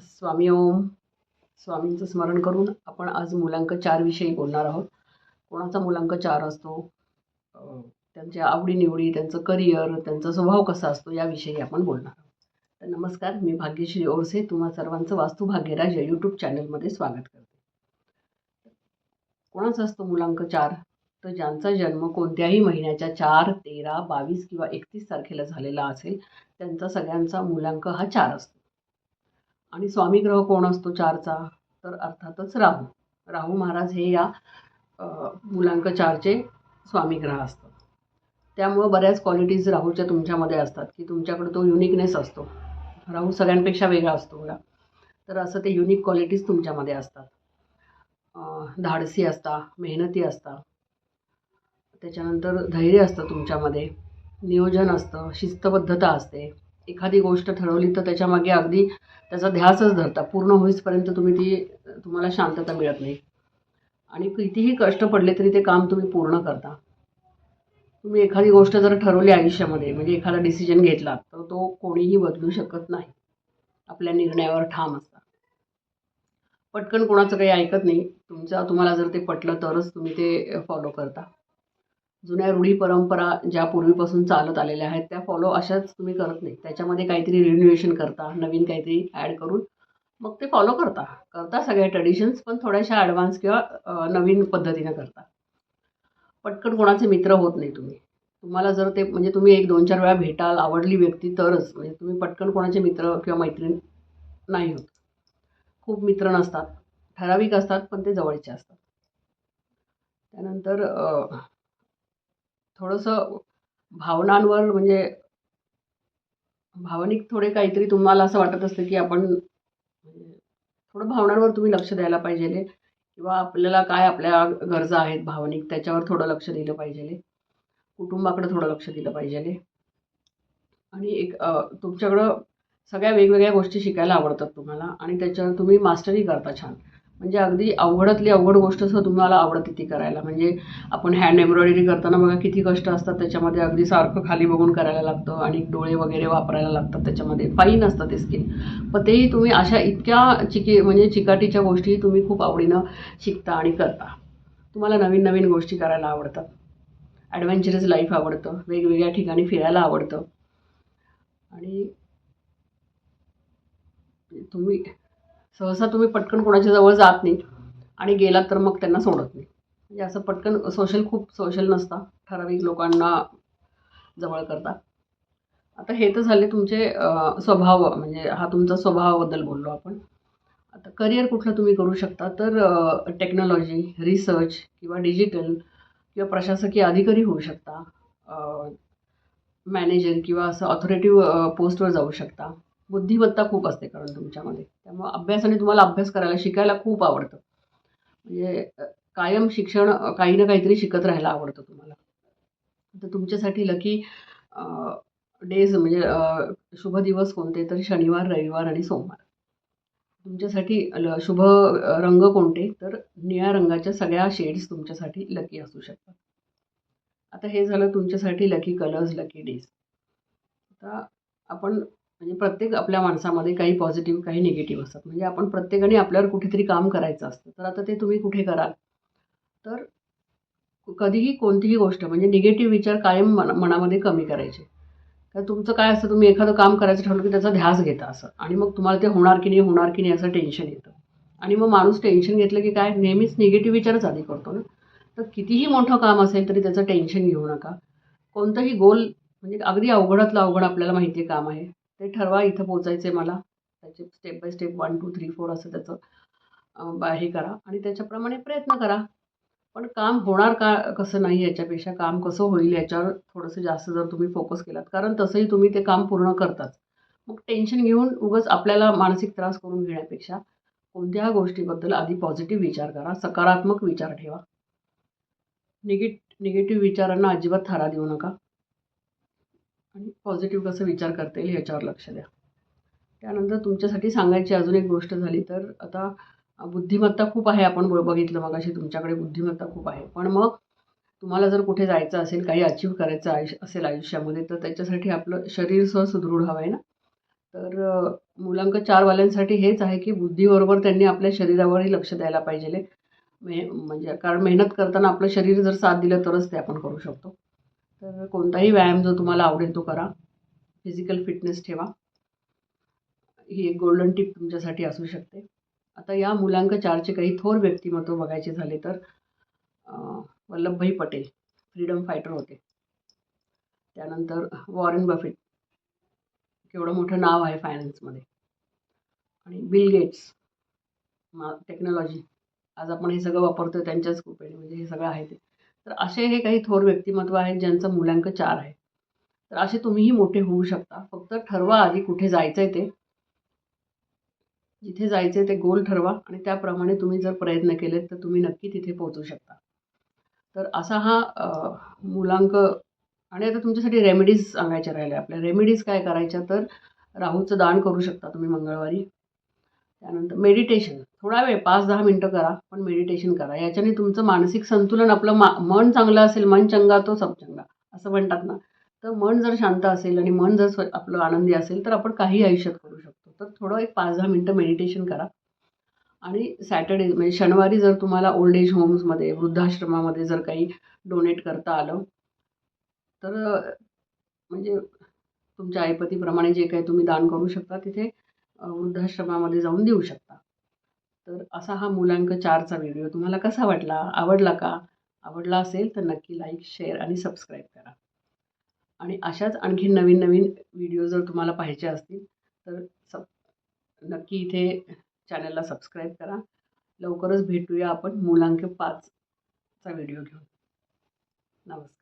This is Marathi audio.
स्वामी ओम. स्वामींचं स्मरण करून आपण आज मुलांक चारविषयी बोलणार आहोत. कोणाचा मुलांक चार असतो? त्यांच्या आवडीनिवडी त्यांचं करिअर त्यांचा स्वभाव कसा असतो? याविषयी आपण बोलणार आहोत. तर नमस्कार मी भाग्यश्री ओरसे तुम्हा सर्वांचं वास्तू भाग्यराज या यूट्यूब चॅनलमध्ये स्वागत करते. कोणाचा असतो मुलांक चार? तर ज्यांचा जन्म कोणत्याही महिन्याच्या चार तेरा बावीस किंवा एकतीस तारखेला झालेला असेल त्यांचा सगळ्यांचा मुलांक हा चार असतो. आणि स्वामी ग्रह कोण असतो चारचा? तर अर्थातच राहू. राहू महाराज हे या मुलांक चारचे स्वामी ग्रह असतात. त्यामुळं बऱ्याच क्वालिटीज राहूच्या तुमच्यामध्ये असतात की तुमच्याकडे तो युनिकनेस असतो. राहू सगळ्यांपेक्षा वेगळा असतो बघा. तर असं ते युनिक क्वालिटीज तुमच्यामध्ये असतात. धाडसी असता मेहनती असता. त्याच्यानंतर धैर्य असतं तुमच्यामध्ये. नियोजन असतं शिस्तबद्धता असते. एखादी गोष्ट ठरवली तर त्याच्यामागे अगदी त्याचा ध्यासच धरता. पूर्ण होईपर्यंत तुम्ही ती तुम्हाला शांतता मिळत नाही. आणि कितीही कष्ट पडले तरी ते काम तुम्ही पूर्ण करता. तुम्ही एखादी गोष्ट जर ठरवली आयुष्यामध्ये म्हणजे एखादा डिसिजन घेतला तर तो कोणीही बदलू शकत नाही. आपल्या निर्णयावर ठाम असता. पटकन कोणाचं काही ऐकत नाही तुमचा तुम्हाला जर ते पटलं तरच तुम्ही ते फॉलो करता. जुन्या रूढी परंपरा ज्या पूर्वीपासून चालत आलेल्या आहेत त्या फॉलो अशाच तुम्ही करत नाही. त्याच्यामध्ये काहीतरी रिन्युएशन करता नवीन काहीतरी ॲड करून मग ते फॉलो करता. करता सगळ्या ट्रेडिशन्स पण थोड्याशा ॲडव्हान्स किंवा नवीन पद्धतीनं करता. पटकन कोणाचे मित्र होत नाही तुम्ही. तुम्हाला जर ते म्हणजे तुम्ही एक दोन चार वेळा भेटाल आवडली व्यक्ती तरच म्हणजे तुम्ही पटकन कोणाचे मित्र किंवा मैत्रीण नाही होत. खूप मित्र नसतात. ठराविक असतात पण ते जवळचे असतात. त्यानंतर थोडंसं भावनांवर म्हणजे भावनिक थोडे काहीतरी तुम्हाला असं वाटत असतं की आपण म्हणजे थोडं भावनांवर तुम्ही लक्ष द्यायला पाहिजे किंवा आपल्याला काय आपल्या गरजा आहेत भावनिक त्याच्यावर थोडं लक्ष दिलं पाहिजे कुटुंबाकडे थोडं लक्ष दिलं पाहिजे आणि एक तुमच्याकडं सगळ्या वेगवेगळ्या गोष्टी शिकायला आवडतात तुम्हाला आणि त्याच्यावर तुम्ही मास्टरी करता छान. म्हणजे अगदी अवघडातली अवघड गोष्ट सुद्धा तुम्हाला आवडते ती करायला. म्हणजे आपण हँड एम्ब्रॉयडरी करताना बघा किती कष्ट असतात त्याच्यामध्ये अगदी सारखं खाली बघून करायला लागतं आणि डोळे वगैरे वापरायला लागतात त्याच्यामध्ये फाईन असतं ते स्किन पण तेही तुम्ही अशा इतक्या चिकी म्हणजे चिकाटीच्या गोष्टी तुम्ही खूप आवडीनं शिकता आणि करता. तुम्हाला नवीन नवीन गोष्टी करायला आवडतात. ॲडव्हेंचरस लाईफ आवडतं. वेगवेगळ्या ठिकाणी फिरायला आवडतं. आणि तुम्ही सहसा तुम्ही पटकन कोणाच्या जवळ जात नाही. आणि गेलात तर मग त्यांना सोडत नाही. म्हणजे असं पटकन सोशल खूप सोशल नसता. ठराविक लोकांना जवळ करता. आता हे तर झाले तुमचे स्वभाव म्हणजे हा तुमचा स्वभावाबद्दल बोललो आपण. आता करिअर कुठलं तुम्ही करू शकता? तर टेक्नॉलॉजी रिसर्च किंवा डिजिटल किंवा प्रशासकीय अधिकारी होऊ शकता. मॅनेजर किंवा असं ऑथॉरिटिव्ह पोस्टवर जाऊ शकता. बुद्धिमत्ता खूप असते कारण तुमच्यामध्ये. त्यामुळं अभ्यासाने तुम्हाला अभ्यास करायला शिकायला खूप आवडतं. म्हणजे कायम शिक्षण काही ना काहीतरी शिकत राहायला आवडतं तुम्हाला. तर तुमच्यासाठी लकी डेज म्हणजे शुभ दिवस कोणते? तर शनिवार रविवार आणि सोमवार. तुमच्यासाठी ल- शुभ रंग कोणते? तर निळ्या रंगाच्या सगळ्या शेड्स तुमच्यासाठी लकी असू शकतात. आता हे झालं तुमच्यासाठी लकी कलर्स लकी डेज आता आपण म्हणजे प्रत्येक आपल्या माणसामध्ये काही पॉझिटिव्ह काही निगेटिव्ह असतात. म्हणजे आपण प्रत्येकाने आपल्यावर कुठेतरी काम करायचं असतं. तर आता ते तुम्ही कुठे कराल? तर कधीही कोणतीही गोष्ट म्हणजे निगेटिव्ह विचार कायम मना मनामध्ये कमी करायचे. तर तुमचं काय असतं तुम्ही एखादं काम करायचं ठरवलं की त्याचा ध्यास घेता असं. आणि मग तुम्हाला ते होणार की नाही होणार की नाही असं टेन्शन येतं. आणि मग माणूस टेन्शन घेतलं की काय नेहमीच निगेटिव्ह विचारच आधी करतो ना. तर कितीही मोठं काम असेल तरी त्याचं टेन्शन घेऊ नका. कोणतंही गोल म्हणजे अगदी अवघडातलं अवघड आपल्याला माहिती आहे काम आहे. ते ठरवा इथं पोचायचं आहे मला. त्याचे step by step one two three four असं त्याचं हे करा. आणि त्याच्याप्रमाणे प्रयत्न करा. पण काम होणार का कसं नाही याच्यापेक्षा काम कसं होईल याच्यावर थोडंसं जास्त जर तुम्ही फोकस केलात. कारण तसंही तुम्ही ते काम पूर्ण करताच मग टेन्शन घेऊन उगाच आपल्याला मानसिक त्रास करून घेण्यापेक्षा कोणत्या गोष्टीबद्दल आधी पॉझिटिव्ह विचार करा. सकारात्मक विचार ठेवा. निगेट निगेटिव्ह विचारांना अजिबात थारा देऊ नका. आणि पॉझिटिव्ह कसं विचार करता येईल ह्याच्यावर लक्ष द्या. त्यानंतर तुमच्यासाठी सांगायची अजून एक गोष्ट झाली तर आता बुद्धिमत्ता खूप आहे आपण ब- बघितलं मग अशी तुमच्याकडे बुद्धिमत्ता खूप आहे. पण मग तुम्हाला जर कुठे जायचं असेल काही अचीव करायचं आयुष्य असेल आयुष्यामध्ये तर त्याच्यासाठी आपलं शरीर सह सुदृढ हवं आहे ना? तर मुलांक मुलांक चारवाल्यांसाठी हेच आहे की बुद्धीबरोबर त्यांनी आपल्या शरीरावरही लक्ष द्यायला पाहिजे. मे म्हणजे कारण मेहनत करताना आपलं शरीर जर साथ दिलं तरच ते आपण करू शकतो. तर कोणताही व्यायाम जो तुम्हाला आवडेल तो करा. फिजिकल फिटनेस ठेवा. ही एक गोल्डन टिप तुमच्यासाठी असू शकते. आता या मुलांक चारचे काही थोर व्यक्तिमत्व बघायचे झाले तर वल्लभभाई पटेल फ्रीडम फायटर होते. त्यानंतर वॉरेन बफेट केवढं मोठं नाव आहे फायनान्समध्ये आणि बिल गेट्स मा टेक्नॉलॉजी आज आपण हे सगळं वापरतो त्यांच्याच कृपेने म्हणजे हे सगळं आहे ते. तर असे हे काही थोर व्यक्तिमत्व आहेत ज्यांचं मूल्यांक चार आहे. तर असे तुम्हीही मोठे होऊ शकता. फक्त ठरवा आधी कुठे जायचं आहे ते. जिथे जायचं आहे ते गोल ठरवा आणि त्याप्रमाणे तुम्ही जर प्रयत्न केलेत तर तुम्ही नक्की तिथे पोहोचू शकता. तर असा हा मुलांक मूलांक आणि आता तुमच्यासाठी रेमेडीज सांगायच्या राहिल्या आपल्या रेमेडीज काय करायच्या? तर राहूचं दान करू शकता तुम्ही मंगळवारी. त्यानंतर मेडिटेशन थोडा वेळ पाच दहा मिनटं करा पण मेडिटेशन करा. याच्याने तुमचं मानसिक संतुलन आपलं मा मन चांगलं असेल मन चंगा तो सब चंगा असं म्हणतात ना. तर मन जर शांत असेल आणि मन जर स्व आपलं आनंदी असेल तर आपण काही आयुष्यात करू शकतो. तर थोडं एक पाच दहा मिनटं मेडिटेशन करा. आणि सॅटर्डे म्हणजे शनिवारी जर तुम्हाला ओल्ड एज होम्समध्ये वृद्धाश्रमामध्ये जर काही डोनेट करता आलं तर म्हणजे तुमच्या ऐपतीप्रमाणे जे काही तुम्ही दान करू शकता तिथे वृद्धाश्रमामध्ये जाऊन देऊ शकता. तर असा हा मुलांक चारचा व्हिडिओ तुम्हाला कसा वाटला? आवडला का? आवडला असेल तर नक्की लाईक शेअर आणि सबस्क्राईब करा. आणि अशाच आणखी नवीन नवीन व्हिडिओ जर तुम्हाला पाहिजे असतील तर सब नक्की इथे चॅनलला सबस्क्राईब करा. लवकरच भेटूया आपण मुलांक पाचचा व्हिडिओ घेऊन. नमस्कार.